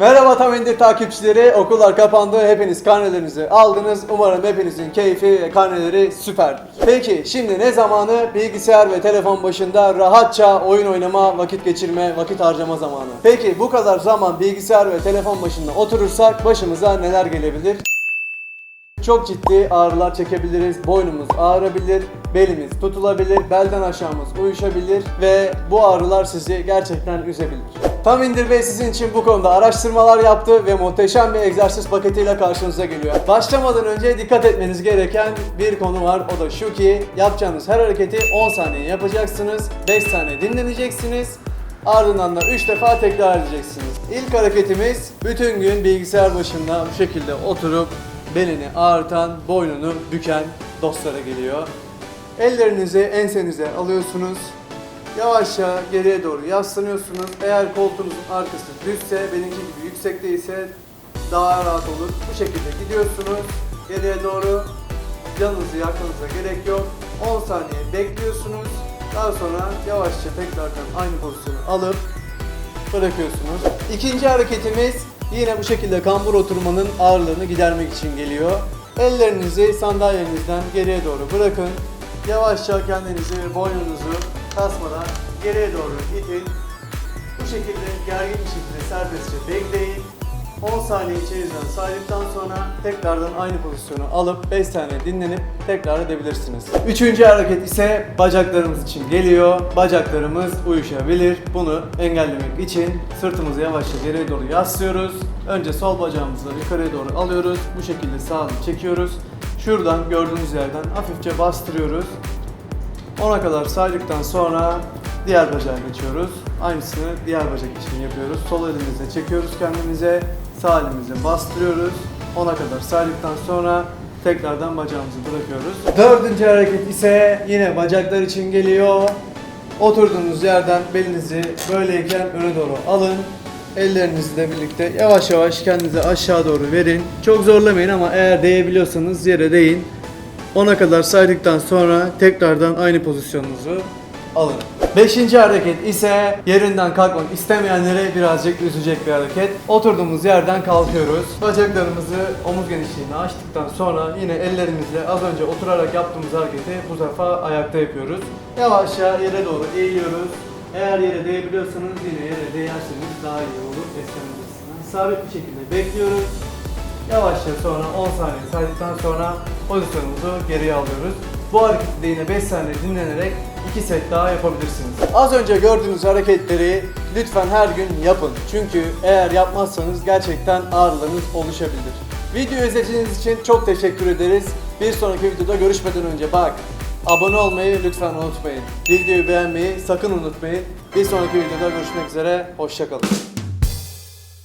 Merhaba Tam İndir takipçileri. Okullar kapandı. Hepiniz karnelerinizi aldınız. Umarım hepinizin keyfi karneleri süper. Peki şimdi ne zamanı? Bilgisayar ve telefon başında rahatça oyun oynama, vakit geçirme, vakit harcama zamanı. Peki bu kadar zaman bilgisayar ve telefon başında oturursak başımıza neler gelebilir? Çok ciddi ağrılar çekebiliriz. Boynumuz ağrabilir, belimiz tutulabilir, belden aşağımız uyuşabilir ve bu ağrılar sizi gerçekten üzebilir. Tam İndir Bey sizin için bu konuda araştırmalar yaptı ve muhteşem bir egzersiz paketiyle karşınıza geliyor. Başlamadan önce dikkat etmeniz gereken bir konu var. O da şu ki yapacağınız her hareketi 10 saniye yapacaksınız, 5 saniye dinleneceksiniz. Ardından da 3 defa tekrar edeceksiniz. İlk hareketimiz bütün gün bilgisayar başında bu şekilde oturup belini ağrıtan, boynunu büken dostlara geliyor. Ellerinizi ensenize alıyorsunuz. Yavaşça geriye doğru yaslanıyorsunuz. Eğer koltuğunuzun arkası düzse, benimki gibi yüksek değilse daha rahat olur. Bu şekilde gidiyorsunuz. Geriye doğru yanınızı yakmanıza gerek yok. 10 saniye bekliyorsunuz. Daha sonra yavaşça tekrardan aynı pozisyonu alıp bırakıyorsunuz. İkinci hareketimiz yine bu şekilde kambur oturmanın ağırlığını gidermek için geliyor. Ellerinizi sandalyenizden geriye doğru bırakın. Yavaşça kendinizi ve boynunuzu kasmadan geriye doğru itin. Bu şekilde gergin bir şekilde serbestçe bekleyin. 10 saniye içerisinden saydıktan sonra tekrardan aynı pozisyonu alıp 5 saniye dinlenip tekrar edebilirsiniz. Üçüncü hareket ise bacaklarımız için geliyor. Bacaklarımız uyuşabilir. Bunu engellemek için sırtımızı yavaşça geriye doğru yaslıyoruz. Önce sol bacağımızı yukarıya doğru alıyoruz. Bu şekilde sağını çekiyoruz. Şuradan gördüğünüz yerden hafifçe bastırıyoruz. 10'a kadar saydıktan sonra diğer bacağa geçiyoruz. Aynısını diğer bacak için yapıyoruz. Sol elimizle çekiyoruz kendimize. Sağ elimizle bastırıyoruz. 10'a kadar saydıktan sonra tekrardan bacağımızı bırakıyoruz. Dördüncü hareket ise yine bacaklar için geliyor. Oturduğunuz yerden belinizi böyleyken öne doğru alın. Ellerinizle birlikte yavaş yavaş kendinizi aşağı doğru verin. Çok zorlamayın ama eğer değebiliyorsanız yere değin. 10'a kadar saydıktan sonra tekrardan aynı pozisyonunuzu alın. Beşinci hareket ise yerinden kalkmak istemeyenlere birazcık üzecek bir hareket. Oturduğumuz yerden kalkıyoruz. Bacaklarımızı omuz genişliğine açtıktan sonra yine ellerimizle az önce oturarak yaptığımız hareketi bu defa ayakta yapıyoruz. Yavaşça yere doğru eğiliyoruz. Eğer yere değebiliyorsanız yine yere değerseniz daha iyi olur. Esnemeniz. Sabit bir şekilde bekliyoruz. Yavaşça sonra 10 saniye saydıktan sonra pozisyonumuzu geriye alıyoruz. Bu hareketi de yine 5 saniye dinlenerek 2 set daha yapabilirsiniz. Az önce gördüğünüz hareketleri lütfen her gün yapın. Çünkü eğer yapmazsanız gerçekten ağrılarınız oluşabilir. Video izlediğiniz için çok teşekkür ederiz. Bir sonraki videoda görüşmeden önce bak abone olmayı lütfen unutmayın. Videoyu beğenmeyi sakın unutmayın. Bir sonraki videoda görüşmek üzere. Hoşçakalın.